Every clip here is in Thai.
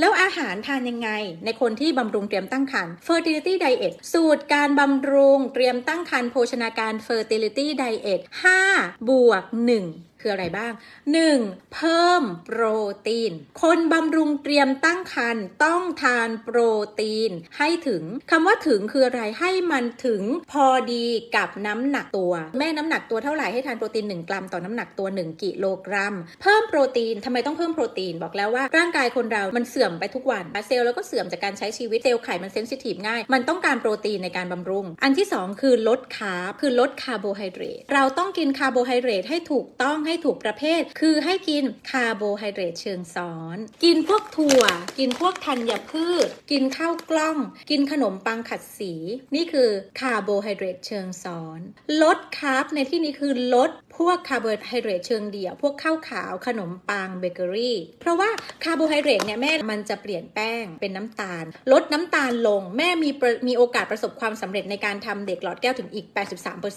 แล้วอาหารทานยังไง ในคนที่บำรุงเตรียมตั้งครรภ์ fertility diet สูตรการบำรุงเตรียมตั้งครรภ์โภชนาการ fertility diet 5บวก1 คืออะไรบ้าง 1. เพิ่มโปรตีน คนบำรุงเตรียมตั้งครรภ์ต้องทานโปรตีน ให้ถึงคำว่าถึงคืออะไรให้มันถึงพอดีกับน้ำหนักตัว แม่น้ำหนักตัวเท่าไหร่ให้ทานโปรตีน 1 กรัม ต่อน้ำหนักตัว 1 กิโลกรัม เพิ่มโปรตีนทำไมต้องเพิ่มโปรตีน บอกแล้วว่าร่างกายคนเรามันเสื่อมไปทุกวันเซลล์แล้วก็เสื่อมจากการใช้ชีวิตเซลล์ไขมันเซนซิทีฟง่าย มันต้องการโปรตีนในการบำรุง อันที่ 2 คือลดคาร์บคือลดคาร์โบไฮเดรตเราต้องกินคาร์โบไฮเดรตให้ถูกต้องให้ให้ถูกประเภท คือให้กินคาร์โบไฮเดรตเชิงซ้อน กินพวกถั่ว กินพวกธัญพืช กินข้าวกล้อง กินขนมปังขัดสี นี่คือคาร์โบไฮเดรตเชิงซ้อน ลดคาร์บในที่นี้คือลดพวกคาร์โบไฮเดรตเชิงเดี่ยว พวกข้าวขาวขนมปังเบเกอรี่ เพราะว่าคาร์โบไฮเดรตเนี่ยแม่มันจะเปลี่ยนแป้งเป็นน้ำตาล ลดน้ำตาลลง แม่มีมีโอกาสประสบความสำเร็จในการทำเด็กหลอดแก้วถึงอีก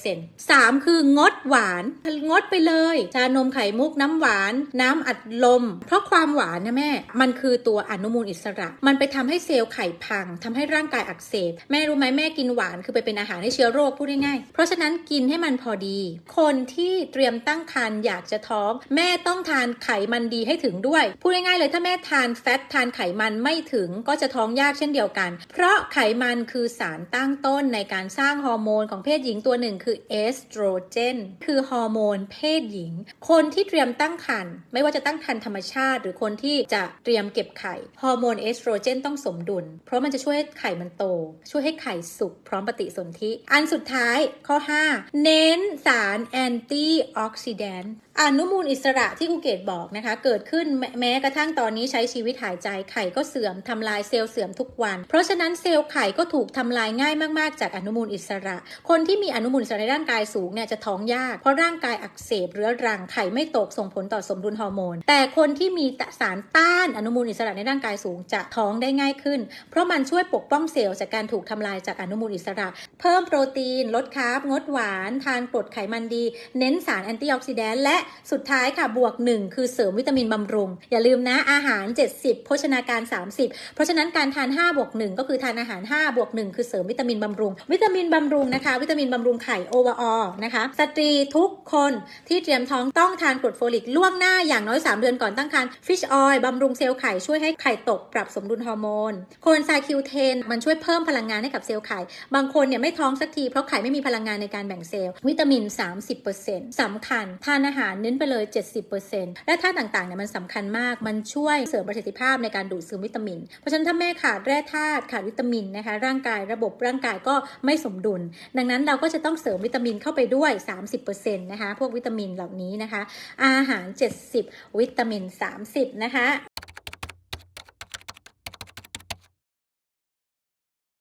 83% 3 คืองดหวาน งดไปเลยชานมไข่มุกน้ำหวาน น้ำอัดลม เพราะความหวานนะแม่ มันคือตัวอนุมูลอิสระ มันไปทำให้เซลล์ไข่พังทำให้ร่างกายอักเสบ แม่รู้ไหมแม่กินหวานคือไปเป็นอาหารให้เชื้อโรคพูดง่ายๆ เพราะฉะนั้นกินให้มันพอดี คนที่เตรียมตั้งครรภ์อยากจะท้อง แม่ต้องทานไขมันดีให้ถึงด้วย พูดง่ายๆเลยถ้าแม่ทานแฟตทานไขมันไม่ถึงก็จะท้องยากเช่นเดียวกัน เพราะไขมันคือสารตั้งต้นในการสร้างฮอร์โมนของเพศหญิงตัวหนึ่งคือเอสโตรเจน คือฮอร์โมนเพศหญิงคนที่เตรียมตั้งครรภ์ไม่ว่าจะตั้งครรภ์ธรรมชาติ หรือคนที่จะเตรียมเก็บไข่ฮอร์โมนเอสโตรเจนต้องสมดุล เพราะมันจะช่วยให้ไข่มันโต ช่วยให้ไข่สุกพร้อมปฏิสนธิ อันสุดท้ายข้อ 5 เน้นสารแอนตี้ออกซิแดนต์อนุมูลอิสระที่ครูเกตบอกนะคะ เกิดขึ้นแม้แม้กระทั่งตอนนี้ใช้ชีวิตหายใจไข่ก็เสื่อมทำลายเซลล์เสื่อมทุกวัน เพราะฉะนั้นเซลล์ไข่ก็ถูกทำลายง่ายมาก ๆ จากอนุมูลอิสระ คนที่มีอนุมูลอิสระในร่างกายสูงเนี่ยจะท้องยาก เพราะร่างกายอักเสบเรื้อรังไข่ไม่ตกส่งผลต่อสมดุลฮอร์โมน แต่คนที่มีสารต้านอนุมูลอิสระในร่างกายสูงจะท้องได้ง่ายขึ้น เพราะมันช่วยปกป้องเซลล์จากการถูกทำลายจากอนุมูลอิสระ เพิ่มโปรตีน ลดคาร์บงดหวาน ทานกรดไขมันดี เน้นสารแอนตี้ออกซิแดนต์และสุดท้ายค่ะบวก 1 คือเสริมวิตามินบำรุง อย่าลืมนะอาหาร 70 โภชนาการ 30 เพราะฉะนั้นการทาน5บวก1ก็คือทานอาหาร5บวก1คือเสริมวิตามินบำรุง วิตามินบำรุงนะคะ วิตามินบำรุงไข่โอวอนะคะ สตรีทุกคนที่เตรียมท้องต้องทานกรดโฟลิกล่วงหน้าอย่างน้อย 3 เดือนก่อนตั้งครรภ์ฟิชออยล์บำรุงเซลล์ไข่ช่วยให้ไข่ตกปรับสมดุลฮอร์โมนโคนไซคิวเทนมันช่วยเพิ่มพลังงานให้กับเซลล์ไข่ บางคนเนี่ยไม่ท้องสักทีเพราะไข่ไม่มีพลังงานในการแบ่งเซลล์ วิตามิน 30%สำคัญ ทานอาหารเน้นไปเลย 70%และธาตุต่างๆเนี่ยมันสำคัญมากมันช่วยเสริมประสิทธิภาพในการดูดซึมวิตามิน เพราะฉะนั้นถ้าแม่ขาดแร่ธาตุขาดวิตามินนะคะร่างกายระบบร่างกายก็ไม่สมดุล ดังนั้นเราก็จะต้องเสริมวิตามินเข้าไปด้วย 30%นะคะพวกวิตามินเหล่านี้นะคะ อาหาร 70 วิตามิน 30 นะคะ